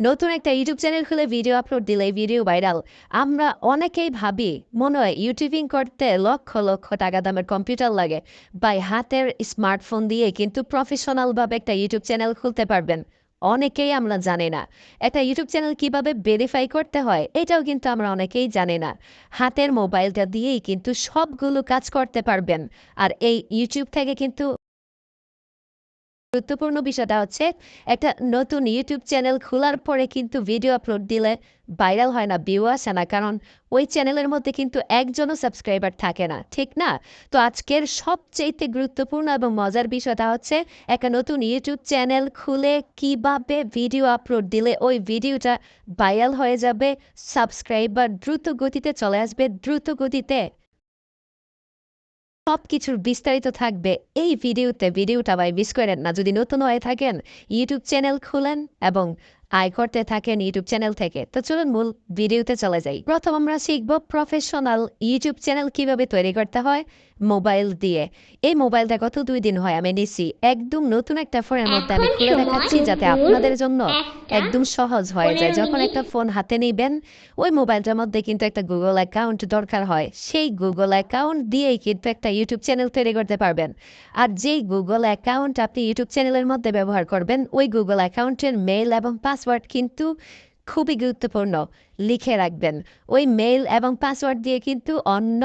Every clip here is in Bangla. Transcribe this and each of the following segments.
নতুন একটা ইউটিউব চ্যানেল খুলে ভিডিও আপলোড দিলে ভিডিও ভাইরাল আমরা অনেকেই ভাবি, মনে হয় ইউটিউবিং করতে লক্ষ লক্ষ টাকা দামের কম্পিউটার লাগে। বা হাতের স্মার্টফোন দিয়ে কিন্তু প্রফেশনালভাবে একটা ইউটিউব চ্যানেল খুলতে পারবেন। অনেকেই আমরা জানি না। একটা ইউটিউব চ্যানেল কীভাবে ভেরিফাই করতে হয়, এটাও কিন্তু আমরা অনেকেই জানি না। হাতের মোবাইলটা দিয়েই কিন্তু সবগুলো কাজ করতে পারবেন। আর এই ইউটিউব থেকে কিন্তু গুরুত্বপূর্ণ বিষয়টা হচ্ছে, একটা নতুন ইউটিউব চ্যানেল খোলার পরে কিন্তু ভিডিও আপলোড দিলে ভাইরাল হয় না ভিউ আসে না, কারণ ওই চ্যানেলের মধ্যে কিন্তু একজনও সাবস্ক্রাইবার থাকে না, ঠিক না? তো আজকের সবচেয়ে গুরুত্বপূর্ণ এবং মজার বিষয়টা হচ্ছে, একটা নতুন ইউটিউব চ্যানেল খুলে কীভাবে ভিডিও আপলোড দিলে ওই ভিডিওটা ভাইরাল হয়ে যাবে সাবস্ক্রাইবার দ্রুত গতিতে চলে আসবে, দ্রুত গতিতে সব কিছুর বিস্তারিত থাকবে এই ভিডিওতে, ভিডিওটা বাই মিস করেন না, যদি নতুন হয়ে থাকেন ইউটিউব চ্যানেল খুলেন এবং আয় করতে থাকেন ইউটিউব চ্যানেল থেকে। তো চলুন মূল ভিডিওতে চলে যাই। প্রথম আমরা শিখব প্রফেশনাল ইউটিউব চ্যানেল কীভাবে তৈরি করতে হয় মোবাইল দিয়ে। এই মোবাইলটা গত দুই দিন হয় আমি নিছি। একদম নতুন একটা ফোনের মধ্যে আমি খুলে দেখাচ্ছি যাতে আপনাদের জন্য একদম সহজ হয়ে যায়। যখন একটা ফোন হাতে নিবেন ওই মোবাইলটার মধ্যে কিন্তু একটা গুগল অ্যাকাউন্ট দরকার হয়। সেই গুগল অ্যাকাউন্ট দিয়েই কিন্তু একটা ইউটিউব চ্যানেল তৈরি করতে পারবেন। আর যেই গুগল অ্যাকাউন্ট আপনি ইউটিউব চ্যানেলের মধ্যে ব্যবহার করবেন ওই গুগল অ্যাকাউন্টের মেল এবং পাসওয়ার্ড কিন্তু খুবই গুরুত্বপূর্ণ। লিখে রাখবেন। ওই মেল এবং পাসওয়ার্ড দিয়ে কিন্তু অন্য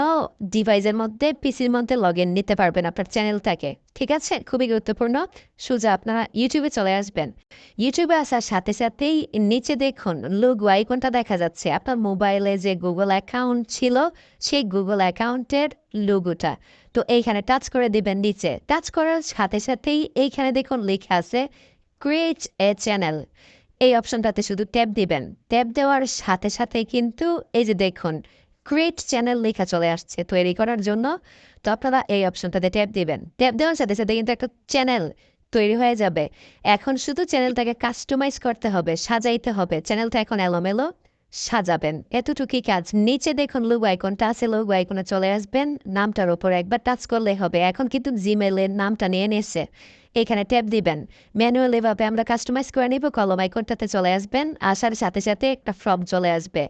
ডিভাইসের মধ্যে পিসির মধ্যে লগ ইন নিতে পারবেন আপনার চ্যানেলটাকে ঠিক আছে? খুবই গুরুত্বপূর্ণ। সোজা আপনারা ইউটিউবে চলে আসবেন। ইউটিউবে আসার সাথে সাথেই নিচে দেখুন লোগো আইকনটা দেখা যাচ্ছে। আপনার মোবাইলে যে গুগল অ্যাকাউন্ট ছিল, সেই গুগল অ্যাকাউন্টের লোগোটা তো এইখানে টাচ করে দিবেন নিচে। টাচ করার সাথে সাথেই এইখানে দেখুন লেখা আছে ক্রিয়েট এ চ্যানেল এই অপশনটাতে শুধু ট্যাপ দিবেন। ট্যাপ দেওয়ার সাথে সাথে কিন্তু এই যে দেখুন ক্রিয়েট চ্যানেল লেখা চলে আসছে তৈরি করার জন্য। তো আপনারা এই অপশনটাতে ট্যাপ দিবেন। ট্যাপ দেওয়ার সাথে সাথে কিন্তু একটা চ্যানেল তৈরি হয়ে যাবে। এখন শুধু চ্যানেলটাকে কাস্টমাইজ করতে হবে, সাজাইতে হবে। চ্যানেলটা এখন এলোমেলো, সাজাবেন। এতটুকুই কাজ। নিচে দেখুন লোগো আইকনটা আছে লোগো আইকনে চলে আসবেন। নামটার ওপর একবার টাচ করলে হবে। এখন কিন্তু জিমেলের নামটা নিয়ে নিয়েছে। এখানে ট্যাপ দিবেন। ম্যানুয়াল এভাবে আমরা কাস্টমাইজ করে নিব, কলম আইকনটাতে চলে আসবেন, আসার সাথে সাথে একটা ফর্ম চলে আসবে।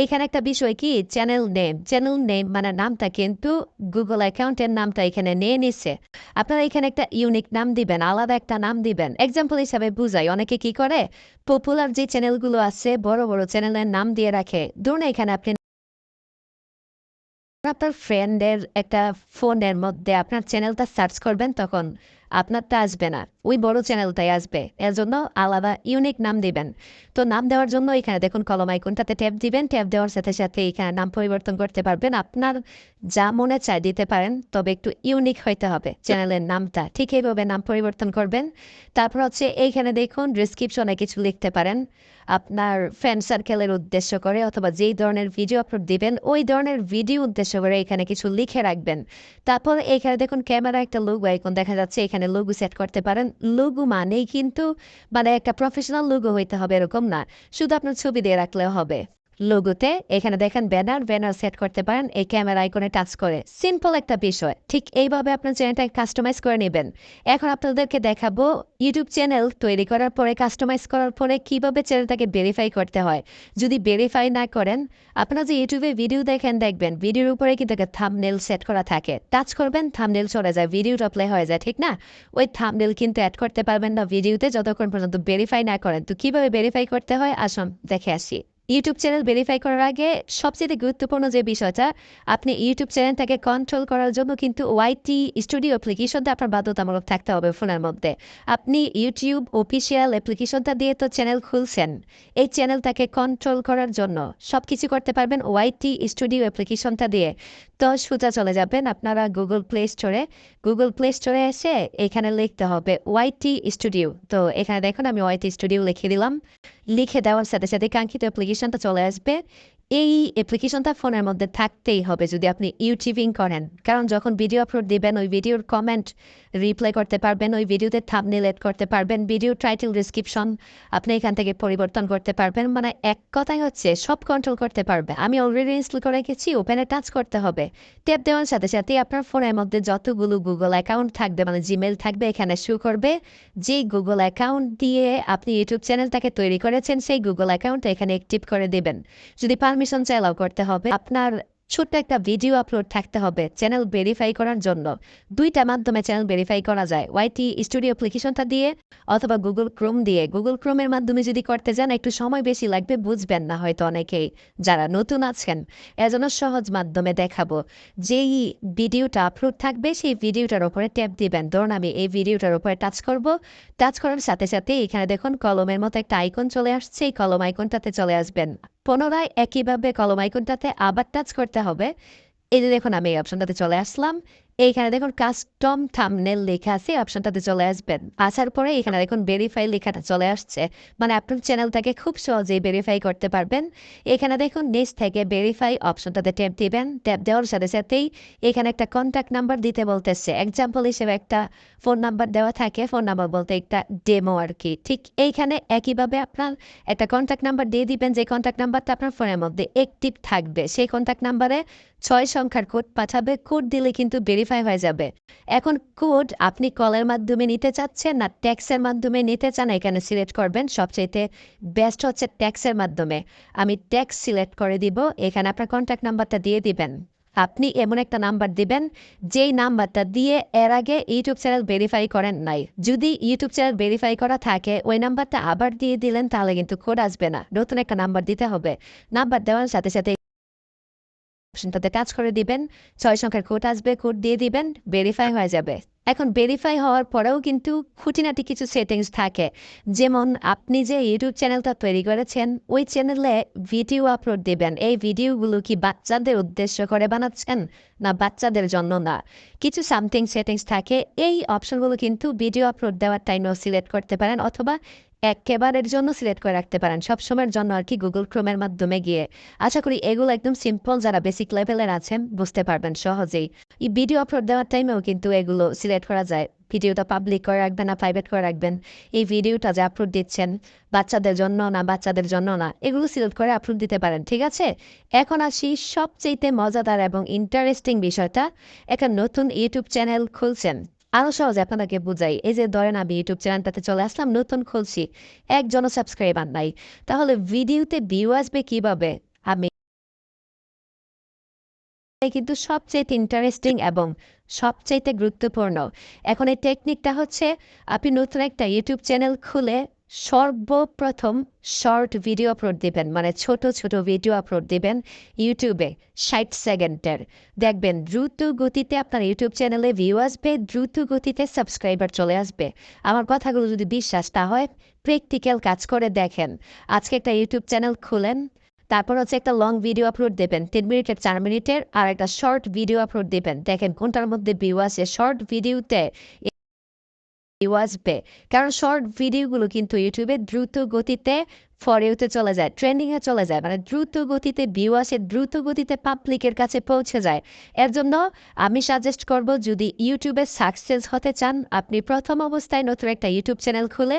এইখানে একটা বিষয় কি? Channel name. চ্যানেল নেম মানে নামটা কিন্তু গুগল অ্যাকাউন্টের নামটা এখানে নিয়ে নিচ্ছে আপনারা এখানে একটা ইউনিক নাম দিবেন, আলাদা একটা নাম দিবেন। এক্সাম্পল হিসাবে বুঝাই, অনেকে কি করে? পপুলার যে চ্যানেলগুলো আছে, বড় বড় চ্যানেলের নাম দিয়ে রাখে। ধরুন এখানে আপনি আপনার ফ্রেন্ডের একটা ফোনের মধ্যে আপনার চ্যানেলটা সার্চ করবেন তখন। আপনারটা আসবে না। ওই বড় চ্যানেলটাই আসবে। এর জন্য আলাদা ইউনিক নাম দিবেন। তো নাম দেওয়ার জন্য এখানে দেখুন কলম আইকনটাতে ট্যাপ দিবেন। ট্যাপ দেওয়ার সাথে সাথে এখানে নাম পরিবর্তন করতে পারবেন। আপনার যা মনে চায় দিতে পারেন, তবে একটু ইউনিক হইতে হবে চ্যানেলের নামটা। ঠিক এইভাবে নাম পরিবর্তন করবেন। তারপর হচ্ছে এইখানে দেখুন ডিসক্রিপশনে কিছু লিখতে পারেন। আপনার ফ্রেন্ড সার্কেলের উদ্দেশ্য করে অথবা যেই ধরনের ভিডিও আপলোড দিবেন, ওই ধরনের ভিডিও উদ্দেশ্য করে এখানে কিছু লিখে রাখবেন। তারপর এখানে দেখুন ক্যামেরা একটা লোগো আইকন দেখা যাচ্ছে। এখানে লোগো সেট করতে পারেন। লোগো মানেই কিন্তু মানে একটা প্রফেশনাল লোগো হইতে হবে, এরকম না। শুধু আপনার ছবি দিয়ে রাখলেও হবে। লোগোতে এখানে দেখেন ব্যানার ব্যানার সেট করতে পারেন, এই ক্যামেরা আইকনে টাচ করে। সিম্পল একটা বিষয়, ঠিক এইভাবে আপনার চ্যানেলটাকে কাস্টমাইজ করে নেবেন। এখন আপনাদেরকে দেখাবো ইউটিউব চ্যানেল তৈরি করার পরে কাস্টমাইজ করার পরে কীভাবে চ্যানেলটাকে ভেরিফাই করতে হয়। যদি ভেরিফাই না করেন, আপনারা যে ইউটিউবে ভিডিও দেখেন, দেখবেন ভিডিওর উপরে কিন্তু একটা থামনেল সেট করা থাকে। টাচ করবেন থামনেল চলে যায় ভিডিওটা প্লে হয়ে যায়, ঠিক না? ওই থামনেল কিন্তু অ্যাড করতে পারবেন না ভিডিওতে যতক্ষণ পর্যন্ত ভেরিফাই না করেন। তো কীভাবে ভেরিফাই করতে হয়? আসুন দেখে আসি। ইউটিউব চ্যানেল ভেরিফাই করার আগে সবচেয়ে গুরুত্বপূর্ণ যে বিষয়টা, আপনি ইউটিউব চ্যানেলটাকে কন্ট্রোল করার জন্য কিন্তু ওয়াইটি স্টুডিও অ্যাপ্লিকেশনটা আপনার বাধ্যতামূলক থাকতে হবে ফোনের মধ্যে। আপনি ইউটিউব অফিসিয়াল অ্যাপ্লিকেশনটা দিয়ে তো চ্যানেল খুলছেন, এই চ্যানেলটাকে কন্ট্রোল করার জন্য সব কিছু করতে পারবেন ওয়াইটি স্টুডিও অ্যাপ্লিকেশনটা দিয়ে। তো সোজা চলে যাবেন আপনারা গুগল প্লে স্টোরে গুগল প্লে স্টোরে এসে এখানে লিখতে হবে ওয়াইটি স্টুডিও তো এখানে দেখুন আমি ওয়াইটি স্টুডিও লিখে দিলাম। লিখে দেওয়ার সাথে সাথে কাঙ্ক্ষিত অ্যাপ্লিকেশনটা চলে আসবে। এই অ্যাপ্লিকেশনটা ফোনের মধ্যে থাকতেই হবে যদি আপনি ইউটিউবিং করেন। কারণ যখন ভিডিও আপলোড দিবেন, ওই ভিডিওর কমেন্ট রিপ্লাই করতে পারবেন ওই ভিডিওতে থামনেল এড করতে পারবেন ভিডিও টাইটেল ডিসক্রিপশন আপনি এখান থেকে পরিবর্তন করতে পারবেন মানে এক কথাই হচ্ছে, সব কন্ট্রোল করতে পারবে আমি অলরেডি ইনস্টল করে রেখেছি ওপেনে টাচ করতে হবে ট্যাপ দেওয়ার সাথে সাথে আপনার ফোনের মধ্যে যতগুলো গুগল অ্যাকাউন্ট থাকবে মানে জিমেল থাকবে, এখানে শু করবে যে গুগল অ্যাকাউন্ট দিয়ে আপনি ইউটিউব চ্যানেলটাকে তৈরি করেছেন, সেই গুগল অ্যাকাউন্ট এখানে অ্যাক্টিভ করে দেবেন। যদি পারমিশন চাইলাও করতে হবে, আপনার ছোট্ট একটা ভিডিও আপলোড থাকতে হবে চ্যানেল ভেরিফাই করার জন্য। দুইটা মাধ্যমে চ্যানেল ভেরিফাই করা যায়। ওয়াইটি স্টুডিও অ্যাপ্লিকেশনটা দিয়ে অথবা গুগল ক্রোম দিয়ে। গুগল ক্রোমের মাধ্যমে যদি করতে যান, একটু সময় বেশি লাগবে, বুঝবেন না হয়তো অনেকেই যারা নতুন আছেন। এজন্য সহজ মাধ্যমে দেখাবো। যেই ভিডিওটা আপলোড থাকবে, সেই ভিডিওটার উপরে ট্যাপ দিবেন। ধরুন, আমি এই ভিডিওটার উপরে টাচ করব। টাচ করার সাথে সাথে এখানে দেখুন, কলমের মতো একটা আইকন চলে আসছে। এই কলম আইকনটাতে চলে আসবেন। পুনরায় একইভাবে কলম আইকনটাতে আবার টাচ করতে হবে। এই যে দেখুন, আমি এই অপশনটাতে চলে আসলাম। এইখানে দেখুন কাস্টম থামনেল লেখা আছে অপশনটাতে চলে আসবেন। আসার পরে এখানে দেখুন ভেরিফাই লেখাটা চলে আসছে। মানে আপনার চ্যানেলটাকে খুব সহজেই ভেরিফাই করতে পারবেন। এখানে দেখুন নিচ থেকে ভেরিফাই অপশনটাতে ট্যাপ দিবেন। ট্যাপ দেওয়ার সাথে সাথেই এখানে একটা কন্ট্যাক্ট নাম্বার দিতে বলতেছে। এক্সাম্পল হিসেবে একটা ফোন নাম্বার দেওয়া থাকে। ফোন নাম্বার বলতে একটা ডেমো আর কি। ঠিক এইখানে একইভাবে আপনার একটা কন্ট্যাক্ট নাম্বার দিয়ে দিবেন। যে কন্ট্যাক্ট নাম্বারটা আপনার ফোনের মধ্যে অ্যাক্টিভ থাকবে, সেই কন্ট্যাক্ট নাম্বারে ছয় সংখ্যার কোড পাঠাবে। কোড দিলে কিন্তু ভেরিফাই হয়ে যাবে। এখন কোড আপনি কলের মাধ্যমে নিতে চাচ্ছেন না ট্যাক্সের মাধ্যমে নিতে চান, এখানে সিলেক্ট করবেন। সবচাইতে বেস্ট হচ্ছে ট্যাক্সের মাধ্যমে। আমি ট্যাক্স সিলেক্ট করে দিব, এখানে আপনার কন্ট্যাক্ট নাম্বারটা দিয়ে দিবেন। আপনি এমন একটা নাম্বার দিবেন, যেই নাম্বারটা দিয়ে এর আগে ইউটিউব চ্যানেল ভেরিফাই করেন নাই। যদি ইউটিউব চ্যানেল ভেরিফাই করা থাকে, ওই নাম্বারটা আবার দিয়ে দিলেন, তাহলে কিন্তু কোড আসবে না। নতুন একটা নাম্বার দিতে হবে। নাম্বার দেওয়ার সাথে সাথে অপশনটাতে টাচ করে দিবেন, ছয় সংখ্যার কোড আসবে, কোড দিয়ে দিবেন ভেরিফাই হয়ে যাবে। এখন ভেরিফাই হওয়ার পরেও কিন্তু খুঁটিনাটি কিছু সেটিংস থাকে। যেমন আপনি যে ইউটিউব চ্যানেলটা তৈরি করেছেন, ওই চ্যানেলে ভিডিও আপলোড দেবেন। এই ভিডিওগুলো কি বাচ্চাদের উদ্দেশ্য করে বানাচ্ছেন? না, বাচ্চাদের জন্য না। কিছু সামথিং সেটিংস থাকে, এই অপশনগুলো কিন্তু ভিডিও আপলোড দেওয়ার টাইমেও সিলেক্ট করতে পারেন অথবা একেবারের জন্য সিলেক্ট করে রাখতে পারেন। সবসময়ের জন্য আর কি গুগল ক্রোমের মাধ্যমে গিয়ে। আশা করি এগুলো একদম সিম্পল যারা বেসিক লেভেলের আছেন, বুঝতে পারবেন সহজেই। এই ভিডিও আপলোড দেওয়ার টাইমেও কিন্তু এগুলো সিলেক্ট করা যায়। ভিডিওটা পাবলিক করে রাখবেন না প্রাইভেট করে রাখবেন। এই ভিডিওটা যে আপলোড দিচ্ছেন, বাচ্চাদের জন্য না, বাচ্চাদের জন্য না, এগুলো সিলেক্ট করে আপলোড দিতে পারেন, ঠিক আছে? এখন আসি সবচেয়ে মজাদার এবং ইন্টারেস্টিং বিষয়টা। একটা নতুন ইউটিউব চ্যানেল খুলছেন। আরও সহজ আপনাদেরকে বুঝাই। এই যে ধরেন আমি ইউটিউব চ্যানেলটাতে চলে আসলাম, নতুন খুলছি। একজনও সাবস্ক্রাইবার নাই। তাহলে ভিডিওতে ভিউ আসবে কীভাবে? আমি কিন্তু সবচেয়ে ইন্টারেস্টিং এবং সবচেয়ে গুরুত্বপূর্ণ। এখন এই টেকনিকটা হচ্ছে, আপনি নতুন একটা ইউটিউব চ্যানেল খুলে সর্বপ্রথম শর্ট ভিডিও আপলোড দিবেন মানে ছোট ছোট ভিডিও আপলোড দিবেন ইউটিউবে ষাট সেকেন্ডের। দেখবেন দ্রুত গতিতে আপনার ইউটিউব চ্যানেলে ভিউ আসবে, দ্রুত গতিতে সাবস্ক্রাইবার চলে আসবে। আমার কথাগুলো যদি বিশ্বাস না হয় প্র্যাকটিক্যাল কাজ করে দেখেন। আজকে একটা ইউটিউব চ্যানেল খুলেন তারপর হচ্ছে একটা লং ভিডিও আপলোড দেবেন তিন মিনিটের, চার মিনিটের, আর একটা শর্ট ভিডিও আপলোড দেবেন। দেখেন কোনটার মধ্যে ভিউ আসে। শর্ট ভিডিওতে ভিউ আসবে। কারণ শর্ট ভিডিওগুলো কিন্তু ইউটিউবে দ্রুত গতিতে ফরেউতে চলে যায়, ট্রেন্ডিংয়ে চলে যায় মানে দ্রুত গতিতে ভিউ আসে, দ্রুত গতিতে পাবলিকের কাছে পৌঁছে যায়। এর জন্য আমি সাজেস্ট করব, যদি ইউটিউবে সাকসেস হতে চান, আপনি প্রথম অবস্থায় নতুন একটা ইউটিউব চ্যানেল খুলে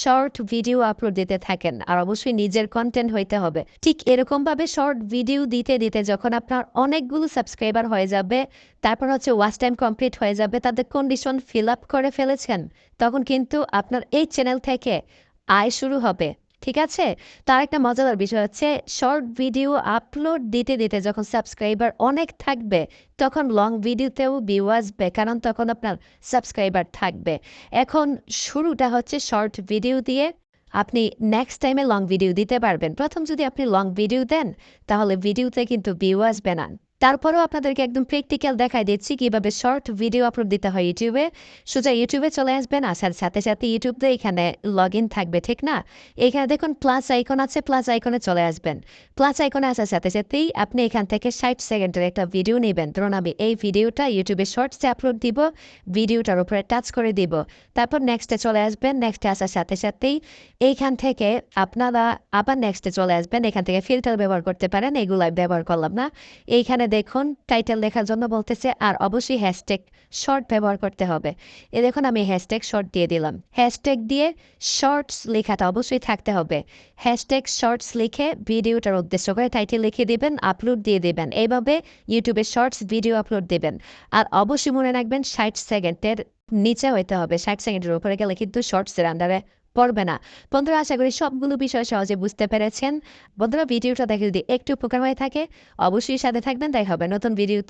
শর্ট ভিডিও আপলোড দিতে থাকেন, আর অবশ্যই নিজের কন্টেন্ট হইতে হবে। ঠিক এরকমভাবে শর্ট ভিডিও দিতে দিতে যখন আপনার অনেকগুলো সাবস্ক্রাইবার হয়ে যাবে, তারপর হচ্ছে ওয়াচ টাইম কমপ্লিট হয়ে যাবে, তাদের কন্ডিশন ফিল আপ করে ফেলেছেন, তখন কিন্তু আপনার এই চ্যানেল থেকে আয় শুরু হবে। ঠিক আছে? তার একটা মজাদার বিষয় হচ্ছে শর্ট ভিডিও আপলোড দিতে দিতে যখন সাবস্ক্রাইবার অনেক থাকবে, তখন লং ভিডিওতেও ভিউ আসবে কারণ তখন আপনার সাবস্ক্রাইবার থাকবে। এখন শুরুটা হচ্ছে শর্ট ভিডিও দিয়ে, আপনি নেক্সট টাইমে লং ভিডিও দিতে পারবেন। প্রথম যদি আপনি লং ভিডিও দেন, তাহলে ভিডিওতে কিন্তু ভিউ আসবে না তারপরেও আপনাদেরকে একদম প্র্যাকটিক্যাল দেখাই দিচ্ছি কীভাবে শর্ট ভিডিও আপলোড দিতে হয় ইউটিউবে। সোজা ইউটিউবে চলে আসবেন, আসার সাথে সাথে ইউটিউবে এখানে লগ থাকবে, ঠিক না? এখানে দেখুন প্লাস আইকন আছে প্লাস আইকনে চলে আসবেন। প্লাস আইকনে আসার সাথে সাথেই আপনি এখান থেকে ষাট সেকেন্ডের একটা ভিডিও নেবেন। ধরুন আমি এই ভিডিওটা ইউটিউবে শর্টসে আপলোড দিব ভিডিওটার উপরে টাচ করে দিব। তারপর নেক্সটে চলে আসবেন নেক্সটে আসার সাথে সাথেই এইখান থেকে আপনারা আবার নেক্সটে চলে আসবেন। এখান থেকে ফিল্টার ব্যবহার করতে পারেন, এগুলো ব্যবহার করলাম না। এইখানে দেখুন টাইটেল লেখার জন্য বলতেছে, আর অবশ্যই হ্যাশট্যাগ শর্ট ব্যবহার করতে হবে। এ দেখুন, আমি হ্যাশট্যাগ শর্ট দিয়ে দিলাম। হ্যাশট্যাগ দিয়ে শর্টস লেখাটা অবশ্যই থাকতে হবে। হ্যাশট্যাগ শর্টস লিখে ভিডিওটার উদ্দেশ্য করে টাইটেল লিখে দিবেন আপলোড দিয়ে দিবেন। এইভাবে ইউটিউবে শর্টস ভিডিও আপলোড দেবেন। আর অবশ্যই মনে রাখবেন, ষাট সেকেন্ডের নিচে হইতে হবে। ষাট সেকেন্ডের উপরে গেলে কিন্তু শর্টসের আন্ডারে পড়বে না। বন্ধুরা, আশা করি সবগুলো বিষয় সহজে বুঝতে পেরেছেন। বন্ধুরা, ভিডিওটা দেখে যদি একটু উপকার হয়ে থাকে, অবশ্যই সাথে থাকবেন। তাই হবে নতুন ভিডিওতে।